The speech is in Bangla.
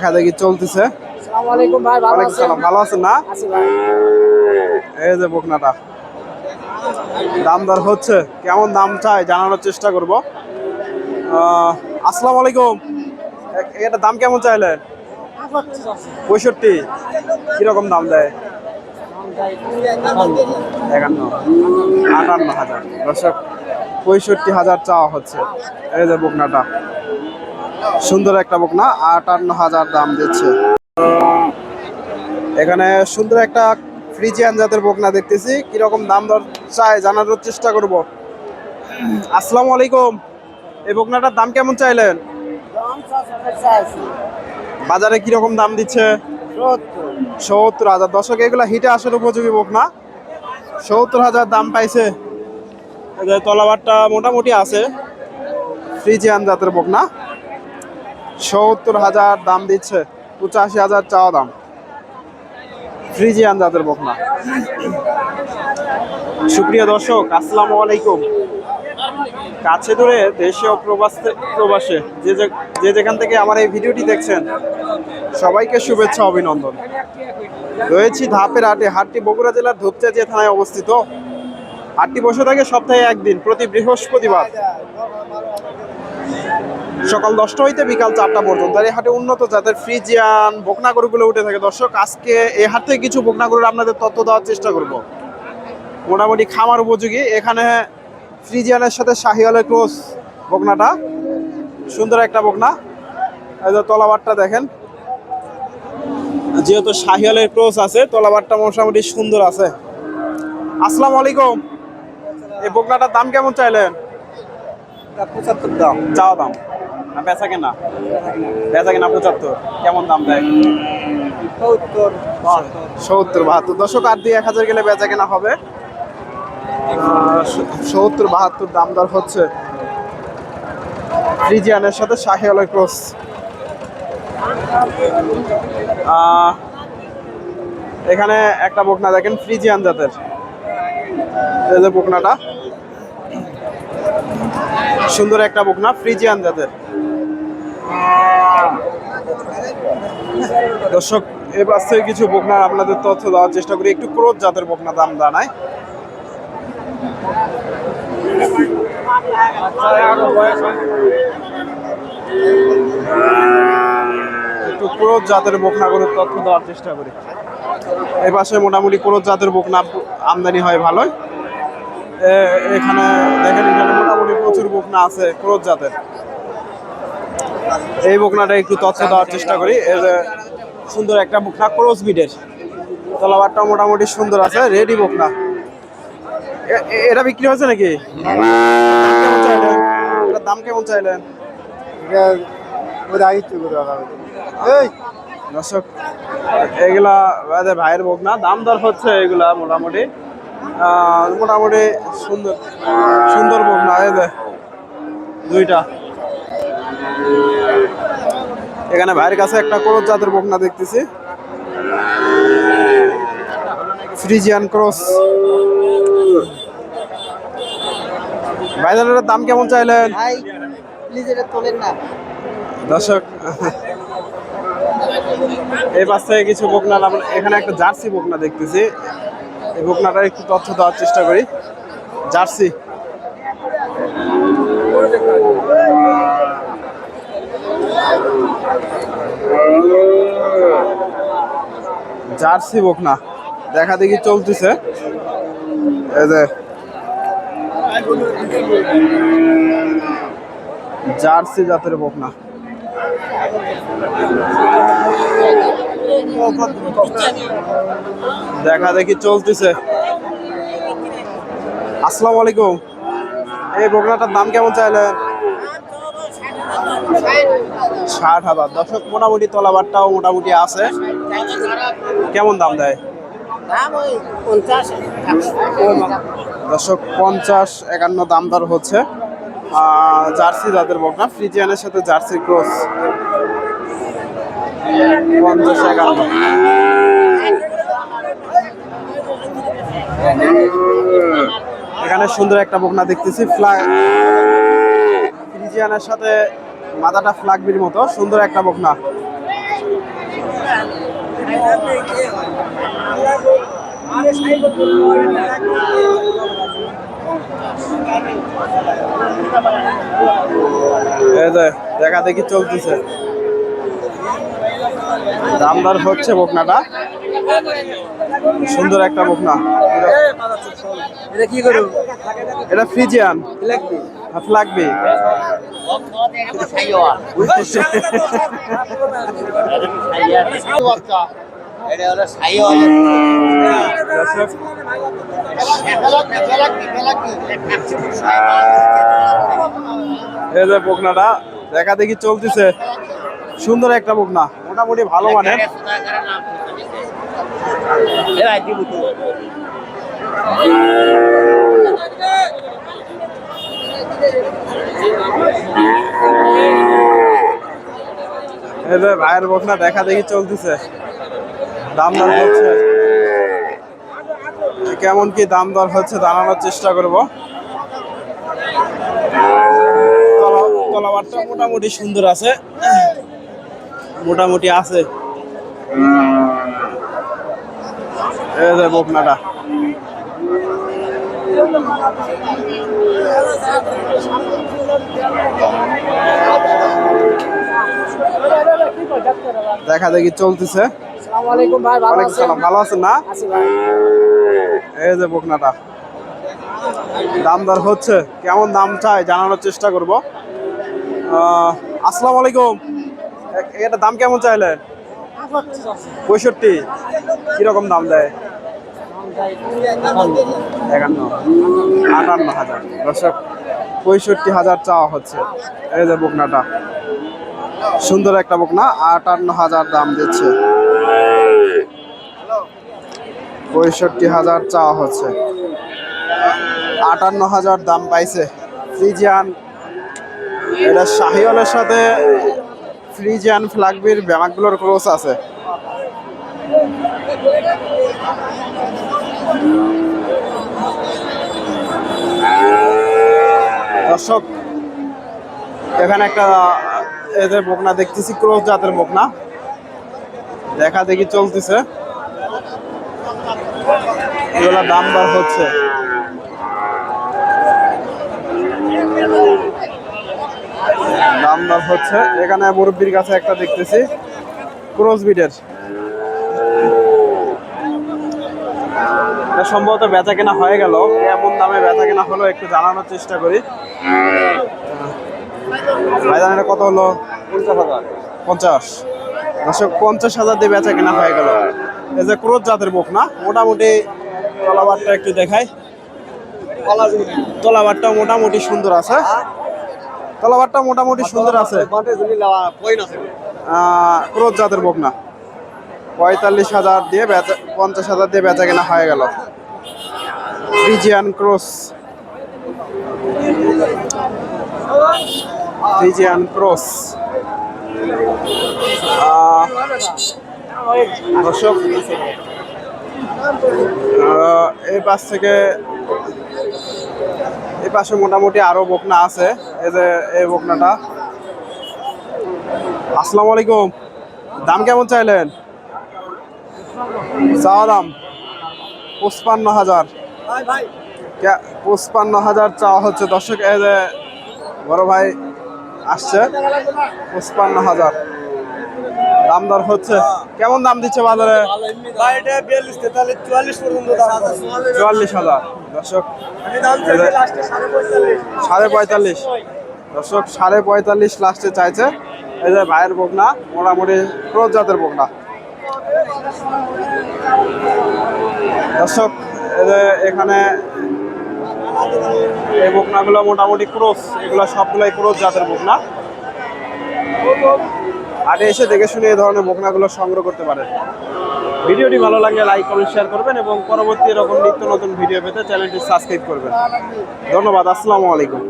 দেখা দেখি চলতেছে। ভালো আছেন? না? এই যে বকনাটা। দাম দর হচ্ছে কেমন দাম চাই জানানোর চেষ্টা করব। আসসালামু আলাইকুম। এটা দাম কেমন চাইলেন পঁয়ষট্টি। কীরকম দাম দেয়? একান্ন। আটান্ন হাজার। দর্শক পঁয়ষট্টি হাজার চাওয়া হচ্ছে। এই যে বকনাটা। সুন্দর একটা বকনা, আটান্ন হাজার দাম দিচ্ছে। এখানে সুন্দর একটা ফ্রিজিয়ান জাতের বকনা দেখতেছি। কীরকম দাম দর চাই জানার চেষ্টা করব। আসসালামু আলাইকুম। এই বকনাটার দাম কেমন চাইলেন? বাজারে কীরকম দাম দিচ্ছে? সত্তর হাজার। দশক এগুলা হিটে আসার উপযোগী বকনা। সত্তর হাজার দাম পাইছে। তলাবারটা মোটামুটি আছে। ফ্রিজিয়ান জাতের বকনা। সত্তর হাজার দাম দিচ্ছে, পঁচাশি হাজার চাওয়া দাম। ফ্রিজিয়ান জাতের বকনা। সুপ্রিয় দর্শক, আসসালামু আলাইকুম। কাছে দূরে দেশে ও প্রবাস প্রবাসে যে যে- যে যেখান থেকে আমার এই ভিডিওটি দেখছেন, সবাইকে শুভেচ্ছা, অভিনন্দন। রয়েছি ধাপের হাটে হাটটি বগুড়া জেলার ধূপচাচিয়া থানায় অবস্থিত। হাটটি বসে থাকে সপ্তাহে একদিন, প্রতি বৃহস্পতিবার। সকাল দশটা হইতে বিকাল চারটা পর্যন্ত। আর এই হাটে উন্নত জাতের ফ্রিজিয়ান বকনা গরুগুলো উঠে থাকে। দর্শক আজকে এই হাট থেকে কিছু বকনা গরুর আপনাদের তথ্য দেওয়ার চেষ্টা করব। মোটামুটি খামার উপযোগী। এখানে ফ্রিজিয়ানের সাথে শাহিওয়ালের ক্রস বকনাটা। সুন্দর একটা বকনা। এই যে তলাবারটা দেখেন। যেহেতু শাহিওয়ালের ক্রস আছে তলাবারটা মোটামুটি সুন্দর আছে। আসসালামু আলাইকুম। এই বকনাটার দাম কেমন চাইলেন? পঁচাত্তর দাম। চাওয়া দাম। না বেচা কেনা? বেচা কেনা পঁচাত্তর। কেমন দাম দেয়? সত্তর সত্তর বাহাত্তর। দশক আর দুই এক হাজার গেলে বেচা কেনা হবে। সত্তর বাহাত্তর দাম দর হচ্ছে ফ্রিজিয়ানের সাথে শাহিওয়ালের ক্রস। আহ, এখানে একটা বকনা দেখেন ফ্রিজিয়ান জাতের। এই যে বকনাটা। সুন্দর একটা বকনা ফ্রিজিয়ান জাতের। দর্শক এবার থেকে কিছু বকনার আপনাদের তথ্য দেওয়ার চেষ্টা করি। একটু ক্রোধ জাতের বকনা দাম দাঁড়ায় একটু ক্রোধ জাতের বকনা গরুর তথ্য দেওয়ার চেষ্টা করি। এই পাশে মোটামুটি ক্রোধ জাতের বকনা আমদানি হয় ভালোই। এ- এখানে দেখেন, এখানে মোটামুটি প্রচুর বকনা আছে ক্রোধ জাতের। এই বকনাটা একটু তথ্য দেওয়ার চেষ্টা করি। সুন্দর একটা বকনা ক্রস বিডের তলাবারটা মোটামুটি সুন্দর আছে রেডি বকনা। এটা বিক্রি হয়েছে নাকি? দাম কেমন চাইলেন? এটার দাম কেমন চাইলেন দর্শক এগুলা ভাইয়ের বকনা দাম দর হচ্ছে এগুলা মোটামুটি। মোটামুটি সুন্দর সুন্দর বকনা দুইটা। এখানে ভাইয়ের কাছে একটা ক্রস জাতের বকনা দেখতেছি। Friesian cross. ভাইজানের দাম কেমন চাইলেন? ভাই প্লিজ এটা তোলেন না দর্শক এই পাশ থেকে কিছু বকনা এখানে একটা জার্সি বকনা দেখতেছি। এই বকনাটার একটু তথ্য দেওয়ার চেষ্টা করি। জার্সি। জার্সি বকনা দেখা দেখি চলতেছে। জার্সি জাতের বকনা দেখা দেখি চলতেছে। আসসালামু আলাইকুম। এই বকনাটার দাম কেমন চাইলেন? ষাট হাজার। দর্শক মোটামুটি তলাবারটাও মোটামুটি আছে। কেমন দাম দেয়? দর্শক পঞ্চাশ একান্ন দাম দর হচ্ছে। জার্সি জাতের বকনা ফ্রিজিয়ানের সাথে জার্সি ক্রস। পঞ্চাশ একান্ন। এখানে সুন্দর একটা বকনা দেখতেছি ফ্লাই ফ্রিজিয়ানের সাথে মাথাটা ফ্লাগবির মতো সুন্দর একটা বকনা। দেখা দেখি চলতেছে। দামদার হচ্ছে বকনাটা। সুন্দর একটা বকনা। এটা কি করু এটা ফ্রিজিয়ান। লাগবে সাইওয়াল এই যে দেখা দেখি চলতেছে। সুন্দর একটা বকনা মোটামুটি ভালো মানে যে ভাইয়ের বকনা দেখা দেখি চলতেছে। দাম দর হচ্ছে। কেমন কি দাম দর হচ্ছে জানানোর চেষ্টা করব। তলা- তলাবারটা মোটামুটি সুন্দর আছে। মোটামুটি আছে। এই যে বকনাটা। দেখা দেখি চলতেছে। ভালো আছেন? না? এই যে বকনাটা। দাম দর হচ্ছে। কেমন দাম চাই জানানোর চেষ্টা করব। আসসালামু আলাইকুম। এটা দাম কেমন চাইলেন পঁয়ষট্টি। কীরকম দাম দেয়? আটান্ন হাজার। দর্শক, পঁয়ষট্টি হাজার চাওয়া হচ্ছে। এই যে বকনাটা। সুন্দর একটা বকনা, আটান্ন হাজার দাম দিচ্ছে। পঁয়ষট্টি হাজার চাওয়া হচ্ছে। আটান্ন হাজার দাম পাইছে ফ্রিজিয়ান। এটা শাহিওয়ালের সাথে ফ্রিজিয়ান ফ্ল্যাগবির ব্যামাকগুলোর ক্রস আছে। দর্শক, এখানে একটা এদের বকনা দেখতেছি, ক্রস জাতের বকনা। দেখা দেখি চলতেছে। এগুলা দাম দর হচ্ছে। দাম দর হচ্ছে। এখানে মুরব্বীর কাছে একটা দেখতেছি, ক্রস বিডের এটা সম্ভবত বেচা কেনা হয়ে গেল। কেমন দামে বেচা কেনা হলো একটু জানানোর চেষ্টা করি। ভাইজান এটা কত হলো? পঞ্চাশ হাজার। পঞ্চাশ। দর্শক পঞ্চাশ হাজার দিয়ে বেচা কেনা হয়ে গেল। এই যে ক্রোধ জাতের বুক না? মোটামুটি তলাবারটা একটু দেখাই। তলাবারটা মোটামুটি সুন্দর আছে। তলাবারটা মোটামুটি সুন্দর আছে। ক্রোধ জাতের বুক না? পঁয়তাল্লিশ হাজার দিয়ে বেচা, পঞ্চাশ হাজার দিয়ে বেচা কেনা হয়ে গেল। ফ্রিজিয়ান ক্রস ফ্রিজিয়ান ক্রস দর্শক এই পাশ থেকে, এই পাশে মোটামুটি আরও বকনা আছে, এই যে, এই বকনাটা। আসসালামু আলাইকুম। দাম কেমন চাইলেন? চাওয়া দাম পঁচপান্ন হাজার। পঁচপান্ন হাজার চাওয়া হচ্ছে। দর্শক এই যে বড় ভাই আসছে পঁচপান্ন হাজার। দাম দর হচ্ছে। কেমন দাম দিচ্ছে বাজারে? চুয়াল্লিশ হাজার। দর্শক সাড়ে পঁয়তাল্লিশ। দর্শক সাড়ে পঁয়তাল্লিশ লাস্টে চাইছে। এই যে ভাইয়ের বকনা মোটামুটি ক্রোজ জাতের বকনা। দর্শক এখানে এই বকনাগুলো মোটামুটি ক্রোস, এগুলো সবগুলাই ক্রোস জাতের বকনা। আগে এসে দেখে শুনে এই ধরনের বকনাগুলো সংগ্রহ করতে পারেন। ভিডিওটি ভালো লাগলে লাইক, কমেন্ট, শেয়ার করবেন এবং পরবর্তী এরকম নিত্য নতুন ভিডিও পেতে চ্যানেলটি সাবস্ক্রাইব করবেন। ধন্যবাদ, আসসালামু আলাইকুম।